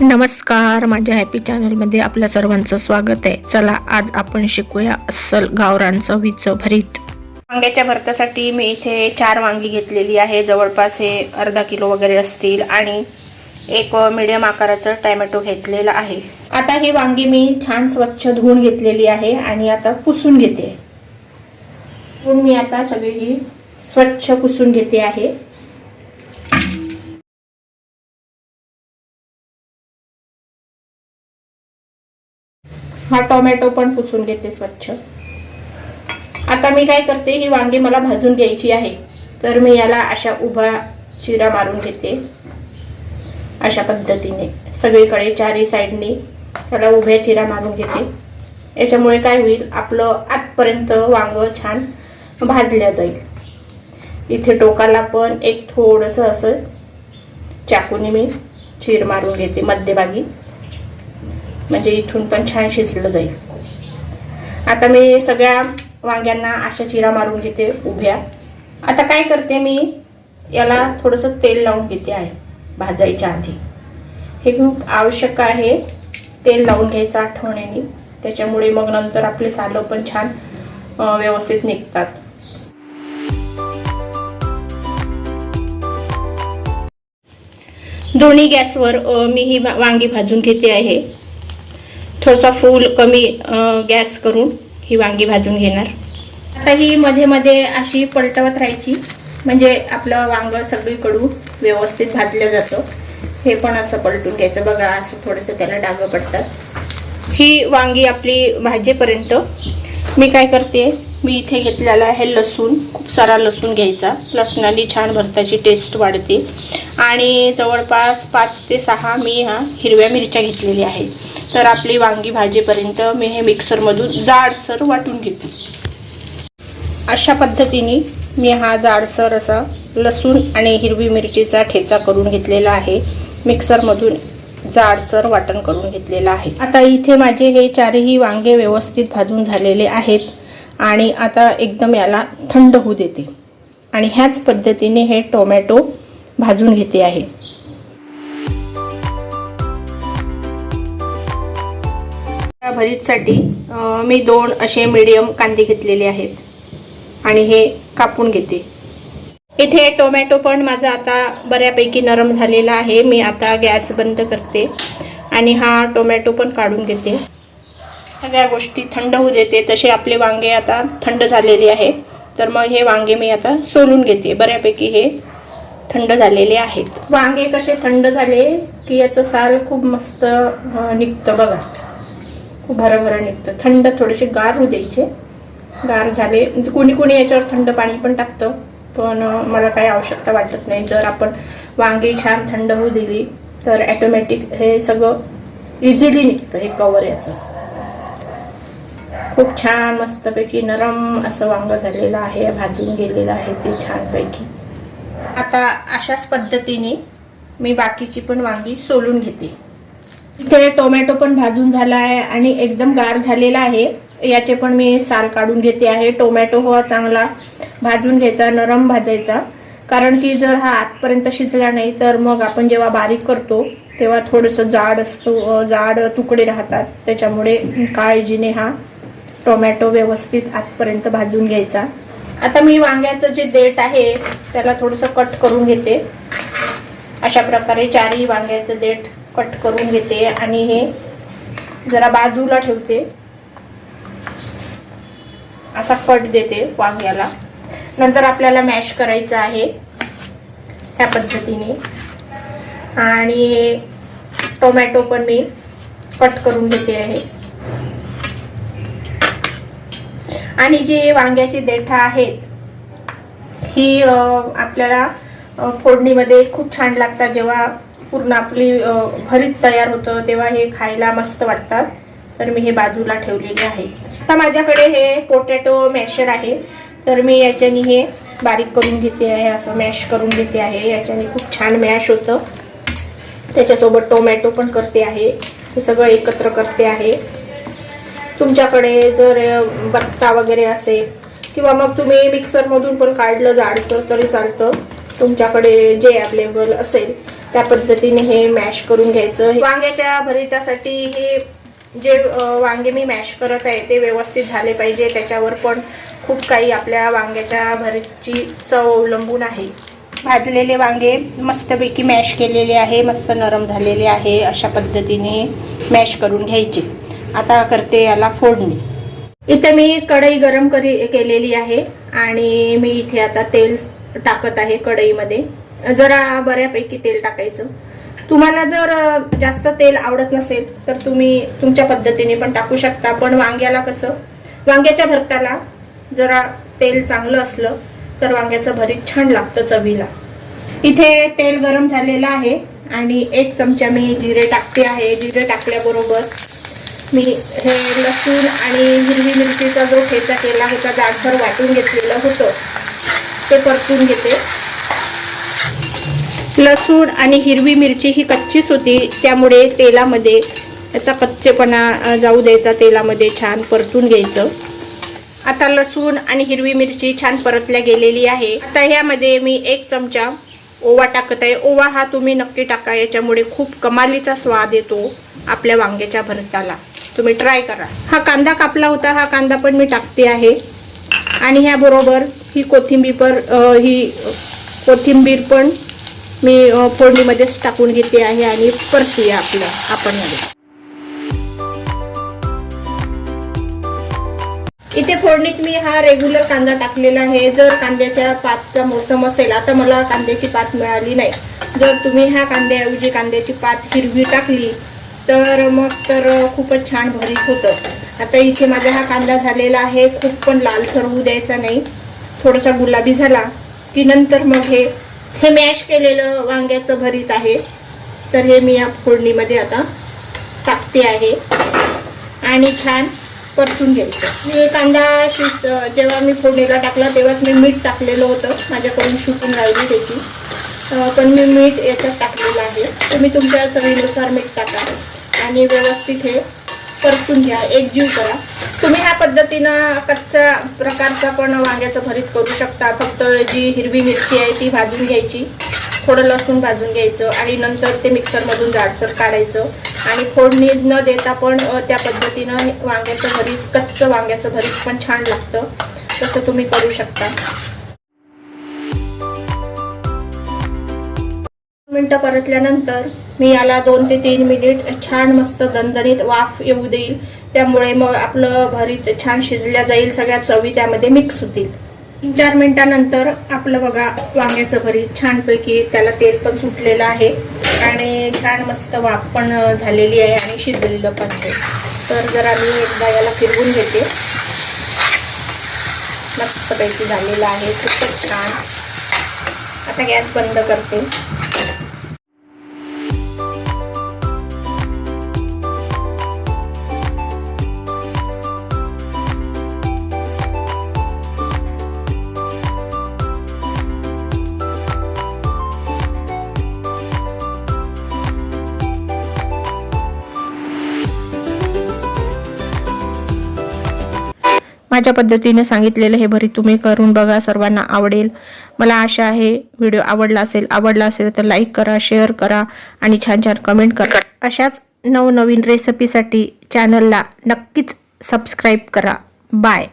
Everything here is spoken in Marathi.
नमस्कार माझ्या हॅपी चॅनलमध्ये आपल्या सर्वांचं स्वागत आहे. चला आज आपण शिकूया अस्सल गावरांचं वीज भरीत. वांग्याच्या भरतासाठी मी इथे चार वांगी घेतलेली आहे. जवळपास हे अर्धा किलो वगैरे असतील आणि एक मिडियम आकाराचं टॅमॅटो घेतलेला आहे. आता ही वांगी मी छान स्वच्छ धुवून घेतलेली आहे आणि आता पुसून घेते. मी आता सगळी ही स्वच्छ पुसून घेते आहे. टोमॅटो पण पुसून घेते स्वच्छ. आता मी काय करते ही वांगी मला भाजून घ्यायची आहे. तर मी याला अशा उभा चिरा मारून घेते. अशा पद्धतीने. सगळीकडे चारही साईडनी त्याला उभ्या चिरा मारून घेते. याच्यामुळे काय होईल आपलं आतपर्यंत वांग छान भाजल्या जाईल. इथे टोकाला पण एक थोडंसं असं चाकूने मी चीर मारून घेते मध्यभागी. म्हणजे इथून पण छान शिजलं जाईल. आता मी सगळ्या वांग्यांना अशा चिरा मारून घेते उभ्या. आता काय करते मी याला थोडंसं तेल लावून घेते आहे भाजायच्या आधी. हे खूप आवश्यक आहे तेल लावून घ्यायचं आठवण्याने त्याच्यामुळे मग नंतर आपले सालं पण छान व्यवस्थित निघतात. दोन्ही गॅसवर मी ही वांगी भाजून घेते आहे. थोडासा फूल कमी गॅस करून ही वांगी भाजून घेणार. आता ही मध्ये मध्ये अशी पलटवत राहायची. म्हणजे आपलं वांग सगळीकडून व्यवस्थित भाजलं जातं. हे पण असं पलटून घ्यायचं. बघा असं थोडंसं त्याला डागं पडतात. ही वांगी आपली भाजेपर्यंत मी काय करते मी इथे घेतलेला आहे लसूण. खूप सारा लसूण घ्यायचा. लसणाने छान भरताची टेस्ट वाढते. आणि जवळपास पाच ते सहा मी ह्या हिरव्या मिरच्या घेतलेल्या आहेत. तर आपली वांगी भाजीपर्यंत मी हे मिक्सरमधून जाडसर वाटून घेते. अशा पद्धतीने मी हा जाडसर असा लसूण आणि हिरवी मिरचीचा ठेचा करून घेतलेला आहे. मिक्सरमधून जाडसर वाटण करून घेतलेलं आहे. आता इथे माझे हे चारही वांगे व्यवस्थित भाजून झालेले आहेत आणि आता एकदम याला थंड होऊ देते. आणि ह्याच पद्धतीने हे टोमॅटो भाजून घेते आहे. भरीतसाठी मी दोन असे मीडियम कांदे घेतलेले आहेत. आणि हे कापून घेते. इथे टोमॅटो पण माझा आता बऱ्यापैकी नरम झालेला आहे. मी आता गॅस बंद करते. आणि हा टोमॅटो पण काढून घेते. सगळ्या गोष्टी थंड होऊ देते. तसे आपले वांगे आता थंड झालेले आहे तर मग हे वांगे मी आता सोलून घेते. बऱ्यापैकी हे थंड झालेले आहेत. वांगे कसे थंड झाले की याचं साल खूप मस्त निघतं बघा. खूप निघतं. थंड थोडेसे गार होऊ द्यायचे. गार झाले. म्हणजे कुणी कुणी याच्यावर थंड पाणी पण टाकतं. पण मला काही आवश्यकता वाटत नाही. जर आपण वांगी छान थंड होऊ दिली तर ॲटोमॅटिक हे सगळं इझिली निघतं हे कवर याचं. खूप छान मस्तपैकी नरम असं वांग झालेलं आहे. भाजून गेलेलं आहे ते छानपैकी. आता अशाच पद्धतीने मी बाकीची पण वांगी सोलून घेते. इथे टोमॅटो पण भाजून झाला आहे आणि एकदम गार झालेला आहे. याचे पण मी साल काढून घेते आहे. टोमॅटो हा चांगला भाजून घ्यायचा नरम भाजायचा. कारण की जर हा आतपर्यंत शिजला नाही तर मग आपण जेव्हा बारीक करतो तेव्हा थोडंसं जाड असतो जाड तुकडे राहतात. त्याच्यामुळे काळजीने हा टोमॅटो व्यवस्थित आतपर्यंत भाजून घ्यायचा. आता मी वांग्याचं जे देठ आहे त्याला थोडंसं कट करून घेते. अशा प्रकारे चारही वांग्याचं देठ कट करून घेते आणि हे जरा बाजूला ठेवते. असा कट देते वांग्याला. नंतर आपल्याला मॅश करायचं आहे ह्या पद्धतीने. आणि टोमॅटो पण मी कट करून घेते आहे. आणि जे वांग्याची देठा आहेत ही आपल्याला फोडणीमध्ये खूप छान लागतात जेव्हा पूर्ण आपली भरीत तयार होतं तेव्हा हे खायला मस्त वाटतात. तर मी हे बाजूला ठेवलेले आहे. आता माझ्याकडे हे पोटॅटो मॅशर आहे. तर मी याच्याने हे बारीक करून घेते आहे असं मॅश करून घेते आहे. याच्याने खूप छान मॅश होतं. त्याच्यासोबत टोमॅटो पण करते आहे. हे सगळं एकत्र करते आहे. तुमच्याकडे जर बत्ता वगैरे असेल किंवा मग तुम्ही मिक्सरमधून पण काढलं जाडसर तरी चालतं. तुमच्याकडे जे अवेलेबल असेल त्या पद्धतीने हे मॅश करून घ्यायचं. वांग्याच्या भरितासाठी हे जे वांगे मी मॅश करत आहे ते व्यवस्थित झाले पाहिजे. त्याच्यावर पण खूप काही आपल्या वांग्याच्या भरीची चव अवलंबून आहे. भाजलेले वांगे मस्तपैकी मॅश केलेले आहे मस्त नरम झालेले आहे अशा पद्धतीने मॅश करून घ्यायचे. आता करते याला फोडणी. इथे मी कढई गरम करी केलेली आहे आणि मी इथे आता तेल टाकत आहे कढईमध्ये. जरा बऱ्यापैकी तेल टाकायचं. तुम्हाला जर जास्त तेल आवडत नसेल तर तुम्ही तुमच्या पद्धतीने पण टाकू शकता. पण वांग्याला कसं वांग्याच्या भरताला जरा तेल चांगलं असलं तर वांग्याचं भरीत छान लागतं चवीला. इथे तेल गरम झालेलं आहे आणि एक चमचा मी जिरे टाकते आहे. जिरे टाकल्याबरोबर मी हे लसूण आणि हिरवी मिरचीचा जो ठेचा केला होता जाडसर वाटून घेतलेलं होतं. ते परतून घेते. लसूण आणि हिरवी मिरची ही कच्चीच होती त्यामुळे तेलामध्ये त्याचा कच्चेपणा जाऊ द्यायचा तेलामध्ये छान परतून घ्यायचं. आता लसूण आणि हिरवी मिरची छान परतल्या गेलेली आहे. आता ह्यामध्ये मी एक चमचा ओवा टाकत आहे. ओवा हा तुम्ही नक्की टाका याच्यामुळे खूप कमालीचा स्वाद येतो आपल्या वांग्याच्या भरताला. तुम्ही ट्राय करा. हा कांदा कापला होता हा कांदा पण मी टाकते आहे. आणि ह्याबरोबर ही कोथिंबीर पण ही कोथिंबीर पण मी फोडणीमध्येच टाकून घेते आहे आणि परतूया आपलं आपण इथे फोडणीत मी हा रेग्युलर कांदा टाकलेला आहे. जर कांद्याच्या पातचा मोसम असेल आता मला कांद्याची पात मिळाली नाही. जर तुम्ही ह्या कांद्याऐवजी कांद्याची पात हिरवी टाकली तर मग तर खूपच छान भरीत होतं. आता इथे माझा हा कांदा झालेला आहे. खूप पण लालसर होऊ द्यायचा नाही. थोडासा गुलाबी झाला की नंतर मग हे हे मॅश केलेलं वांग्याचं भरीत आहे. तर हे मी या फोडणीमध्ये आता टाकते आहे. आणि छान परतून घ्यायचं. मी कांदा शिज जेव्हा मी फोडणीला टाकला तेव्हाच मी मीठ टाकलेलं होतं. माझ्याकडून शिकून राहिली त्याची. पण मी मीठ याच्यात टाकलेलं आहे. तुम्ही तुमच्या चवीनुसार मीठ टाका आणि व्यवस्थित हे परतून घ्या. एकजीव करा. तुम्ही ह्या पद्धतीनं कच्च्या प्रकारचा पण वांग्याचं भरीत करू शकता. फक्त जी हिरवी मिरची आहे ती भाजून घ्यायची थोडं लसूण भाजून घ्यायचं आणि नंतर ते मिक्सरमधून जाडसर काढायचं. आणि फोडणी न देता पण त्या पद्धतीनं वांग्याचं भरीत कच्चं वांग्याचं भरीत पण छान लागतं. तसं तुम्ही करू शकता. मिनटं परतल्यानंतर मी याला दोन ते तीन मिनिट छान मस्त दणदणीत वाफ येऊ देईल. त्यामुळे मग आपलं भरीत छान शिजल्या जाईल सगळ्या चवी त्यामध्ये मिक्स होतील. तीन चार मिनटानंतर आपलं बघा वांग्याचं भरीत छानपैकी त्याला तेल पण सुटलेलं आहे आणि छान मस्त वाफ पण झालेली आहे आणि शिजलेलं पण आहे. तर जरा मी एकदा याला फिरवून घेते. मस्तपैकी झालेलं आहे खूपच छान. आता गॅस बंद करते. माझ्या पद्धतीने सांगितलेलं हे भरीत तुम्ही करून बघा सर्वांना आवडेल. मला आशा आहे व्हिडिओ आवडला असेल आवडला असेल तर लाईक करा शेअर करा आणि छान छान कमेंट करा. अशाच नवनवीन रेसिपीसाठी चॅनलला नक्कीच सबस्क्राईब करा. बाय